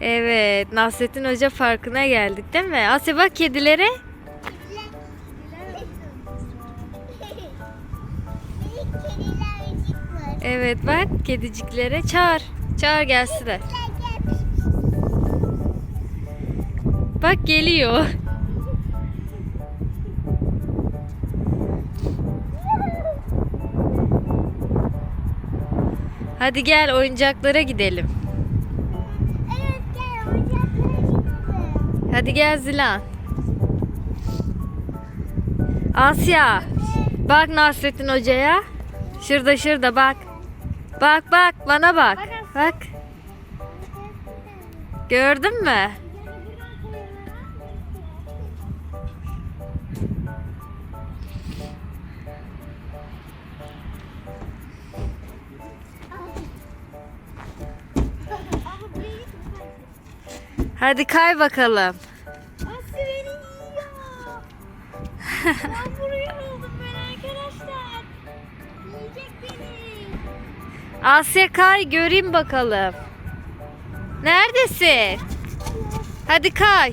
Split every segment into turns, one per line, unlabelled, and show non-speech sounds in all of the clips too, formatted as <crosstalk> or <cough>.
Evet, Nasrettin Hoca Parkı'na geldik değil mi? Asya bak kedilere. Evet bak kediciklere çağır. Çağır gelsinler. Bak geliyor. Hadi gel oyuncaklara gidelim. Hadi gel Zilan. Asya. Bak Nasrettin Hoca'ya. Şurada şurada bak. Bak bak bana bak. Bak. Gördün mü? Hadi kay bakalım.
Aslı beni yiyor. ben buraya oldum ben arkadaşlar. Yiyecek beni.
Asya kay göreyim bakalım. Neredesin? Hadi kay. <laughs>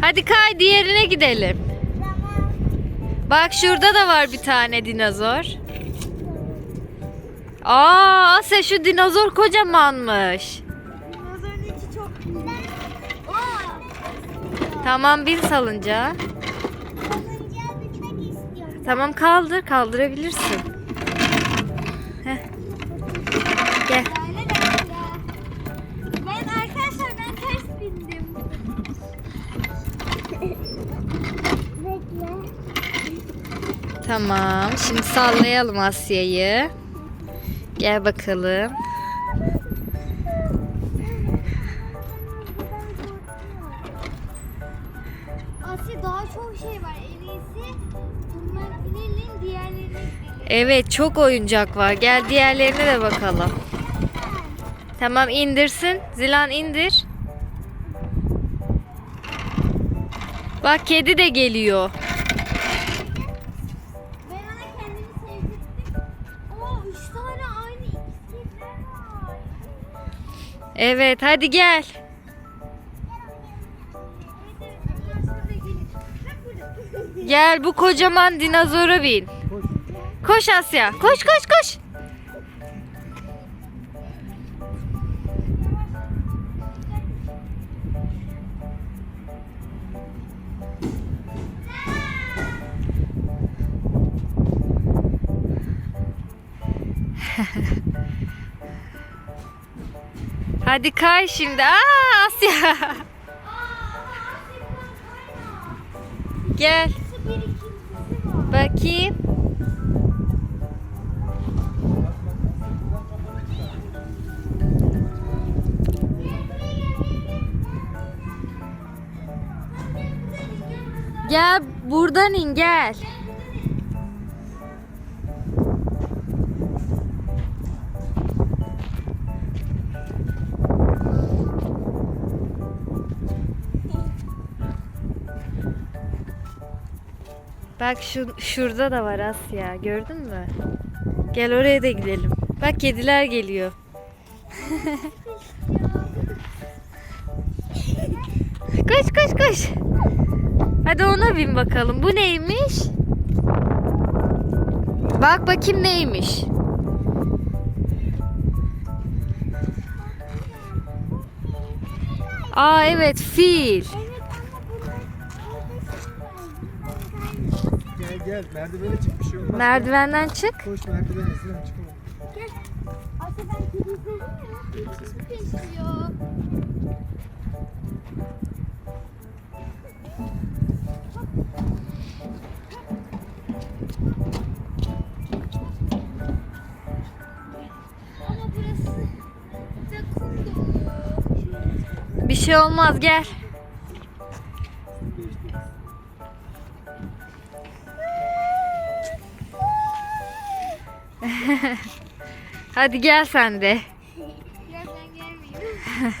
Hadi kay diğerine gidelim. Bak şurada da var bir tane dinozor. Aa Asya şu dinozor kocamanmış.
Dinozorun içi çok büyük.
Tamam bin salıncağa.
Salıncağa binmek istiyorum.
Tamam kaldır kaldırabilirsin. Heh. Gel.
La la la la. Ben arkadaşlar ben ters bindim. Bekle.
Tamam. Şimdi sallayalım Asya'yı. Gel bakalım.
Asya daha çok şey var. En iyisi bunları binelim diğerlerine gidelim.
Evet çok oyuncak var. Gel diğerlerine de bakalım. Tamam indirsin. Zilan indir. Bak kedi de geliyor. Evet hadi gel. Gel bu kocaman dinozora bin. Koş Asya. Koş koş koş. Hadi kay şimdi. Aa Asya. <laughs> Gel.
İkincisi var.
Bakayım. Gel buradan in gel. Bak şu şurada da var Asya. Gördün mü? Gel oraya da gidelim. Bak kediler geliyor. <laughs> koş koş koş. Hadi ona bin bakalım. Bu neymiş? Bak bakayım neymiş. Aa evet fil.
Gel merdivene çık bir şey olmaz.
Merdivenden çık.
Koş merdivene Sinem çıkamam.
Gel. Asya ben kedi izledim ya. Çok.
Bir şey olmaz gel. <laughs> Hadi gel sen de.
Ben. <laughs>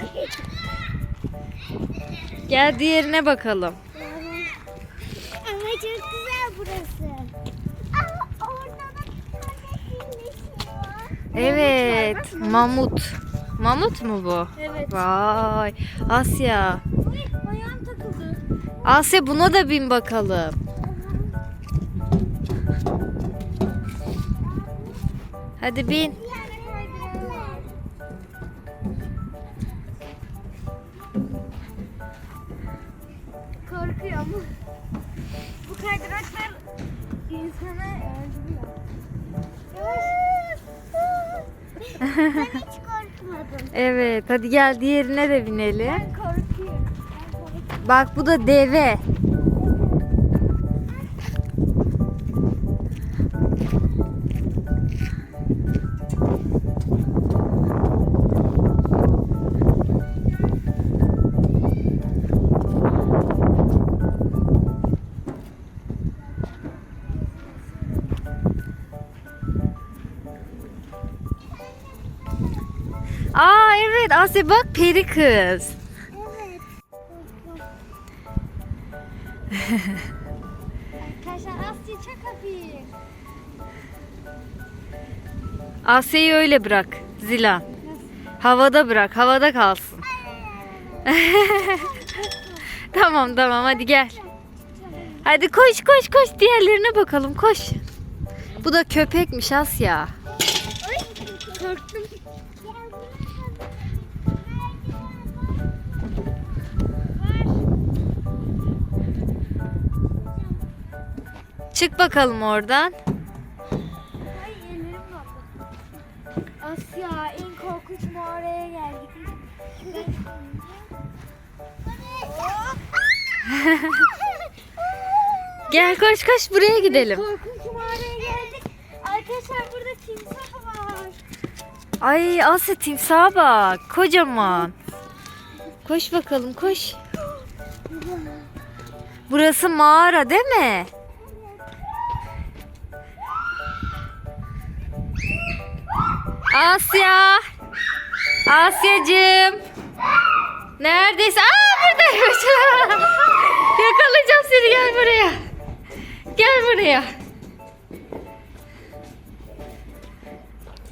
Gel diğerine bakalım.
Ama çok güzel burası. Aa, orada da
Evet. Mamut. Mamut mu bu?
Evet.
Vay. Asya.
Ay, ayağım takıldı.
Asya buna da bin bakalım. Hadi bin.
Korkuyorum. Bu kaydıraklar insana öldürüyor. ben hiç korkmadım. <laughs>
Evet hadi gel diğerine de binelim.
Ben korkuyorum. Ben korkuyorum.
Bak bu da deve. Asya bak peri kız.
Evet. Arkadaşlar Asya çok hafif.
Asya'yı öyle bırak Zilan. Havada bırak, havada kalsın. <laughs> tamam tamam hadi gel. Hadi koş koş koş diğerlerine bakalım koş. Bu da köpekmiş Asya.
Korktum.
Çık bakalım oradan.
Ay ellerim kaldı. Asya en korkunç mağaraya geldik. <laughs>
Gel koş koş buraya gidelim.
Korkunç mağaraya geldik. Arkadaşlar burada timsah var.
Ay Asya timsaha bak. Kocaman. Koş bakalım koş. Burası mağara değil mi? Asya. Asyacığım. Neredesin? Aa buradaymış. <laughs> Yakalayacağım seni gel buraya. Gel buraya.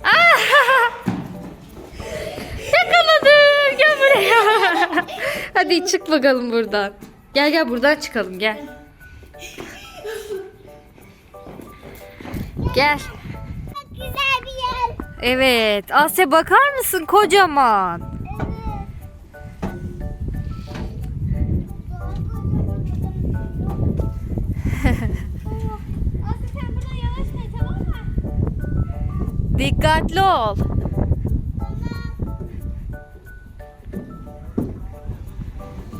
Aa! <laughs> Yakaladım. Gel buraya. <laughs> Hadi çık bakalım buradan. Gel gel buradan çıkalım gel. Gel. Evet. Asya bakar mısın kocaman? <laughs> Dikkatli ol.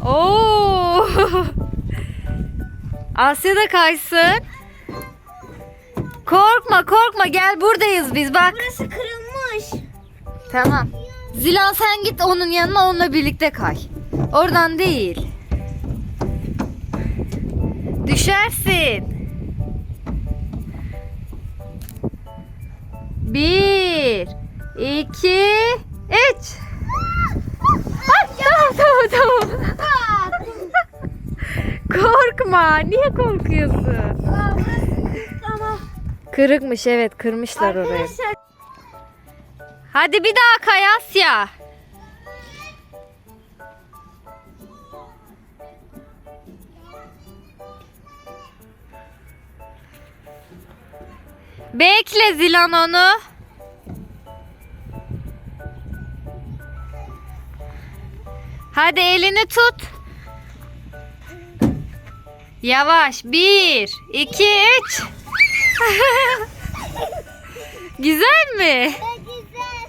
Oo! <laughs> Asya da kaysın. Korkma korkma gel buradayız biz bak.
Burası kırılmış.
Tamam. Zilan sen git onun yanına onunla birlikte kay. Oradan değil. Düşersin. Bir, iki, üç. Ay, tamam tamam tamam. <laughs> Korkma. Niye korkuyorsun? Kırıkmış evet kırmışlar orayı.
Arkadaşlar
Hadi bir daha kay Asya. Bekle Zilan onu. Hadi elini tut. Yavaş. Bir, iki, üç. <laughs> Güzel mi?
güzel.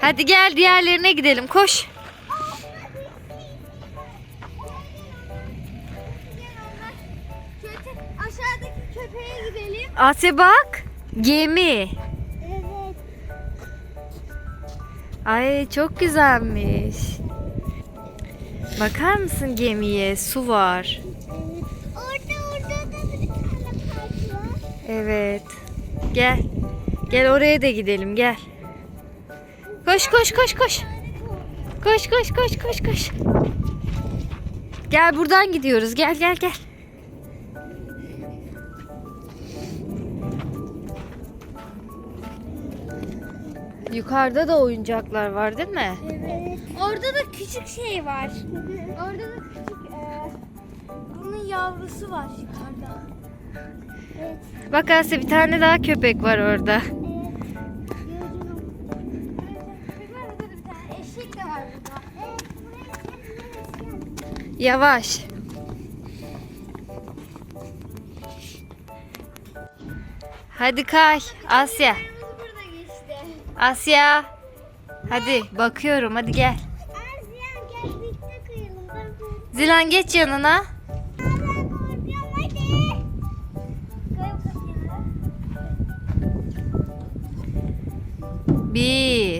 Hadi gel diğerlerine gidelim. Koş.
Aşağıdaki köpeğe gidelim.
Asya bak. Gemi.
Evet.
Ay çok güzelmiş. Bakar mısın gemiye? Su var. Evet. Gel. Gel oraya da gidelim gel. Koş koş koş koş. Koş koş koş koş koş. Gel buradan gidiyoruz. Gel gel gel. Yukarıda da oyuncaklar var değil mi?
Evet. Orada da küçük şey var. Orada da küçük e, bunun yavrusu var yukarıda. Evet.
Bak Asya bir tane daha köpek var orada. Yavaş. Hadi kay. Asya. Asya. Hadi bakıyorum hadi gel. Zilan geç yanına.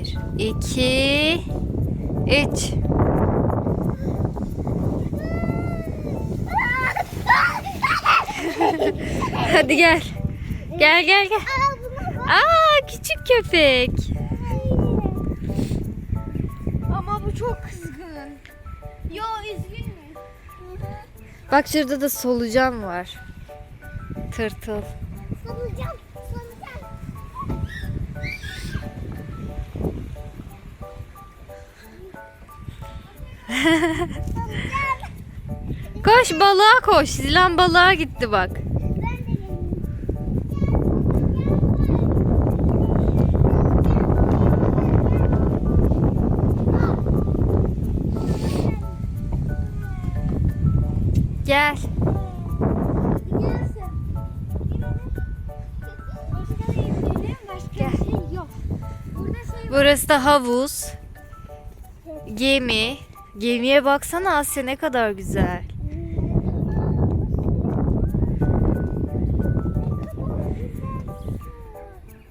Bir, iki, üç. <laughs> Hadi gel. Gel gel gel.
Aa
küçük köpek.
Ama bu çok kızgın. Yo üzgün mü?
Bak şurada da solucan var. Tırtıl. <laughs> Koş balığa koş. Zilan balığa gitti bak. Gel.
Başka şey şey.
Burası da havuz. Gemi. Gemiye baksana Asya ne kadar güzel.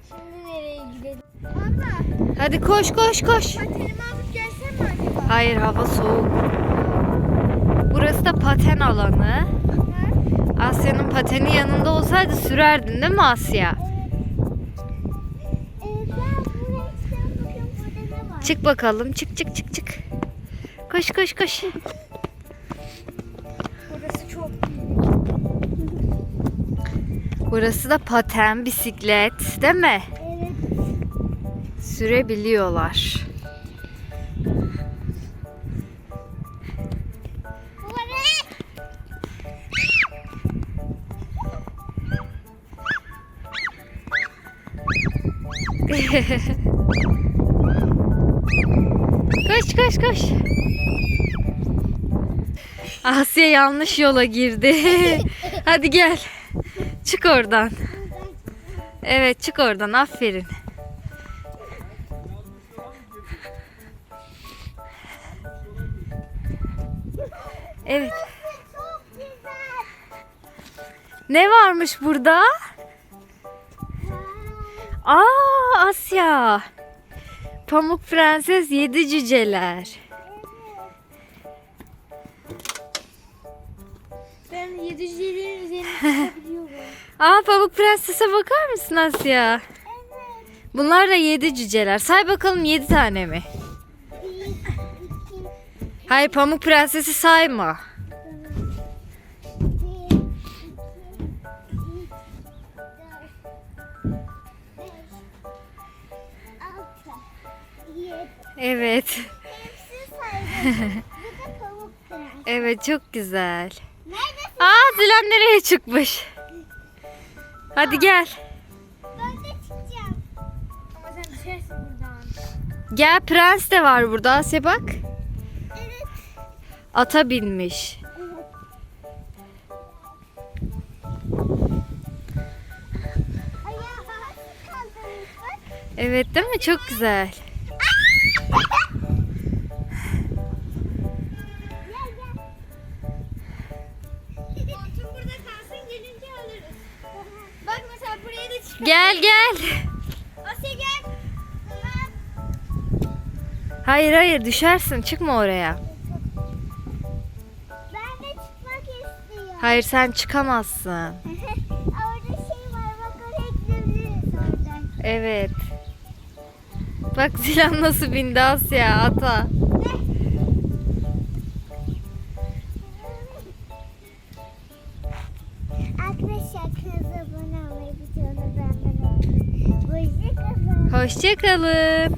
Şimdi nereye gidelim? Abla,
Hadi koş koş koş.
patenimi alıp gelsem mi acaba?
Hayır hava soğuk. Burası da paten alanı. Asya'nın pateni yanında olsaydı sürerdin değil mi Asya?
Ee?
Çık bakalım çık çık çık çık. Koş koş koş.
Burası çok <laughs>
Burası da paten, bisiklet değil mi?
Evet.
Sürebiliyorlar. <laughs> koş koş koş. Asya yanlış yola girdi. <laughs> Hadi gel. Çık oradan. Evet çık oradan aferin. Evet. Ne varmış burada? Aa Asya. Pamuk Prenses yedi cüceler.
750'lerin üzerine. <laughs>
Aa Pamuk Prenses'e bakar mısın Asya?
evet.
Bunlar da yedi cüceler. Say bakalım yedi tane mi?
Bir, iki,
Hayır Pamuk Prenses'i sayma.
bir, iki, üç, dört, beş, altı, yedi.
Evet.
Hepsi saydım. Bu da pamuk prens.
Evet çok güzel.
Neredesin?
Aa Zilan nereye çıkmış? Hadi gel.
Ben de çıkacağım. Ama sen düşersin buradan.
Gel prens de var burada Asya bak.
Evet.
Ata binmiş.
Evet.
Değil mi? Çok güzel. Hayır hayır düşersin. Çıkma oraya.
Ben de çıkmak istiyorum.
Hayır sen çıkamazsın. <laughs>
Orada şey var bak oraya gidebiliriz oradan.
Evet. Bak Zilan nasıl bindi Asya ata.
Arkadaşlar abone olmayı, beğenmeyi.
Hoşçakalın.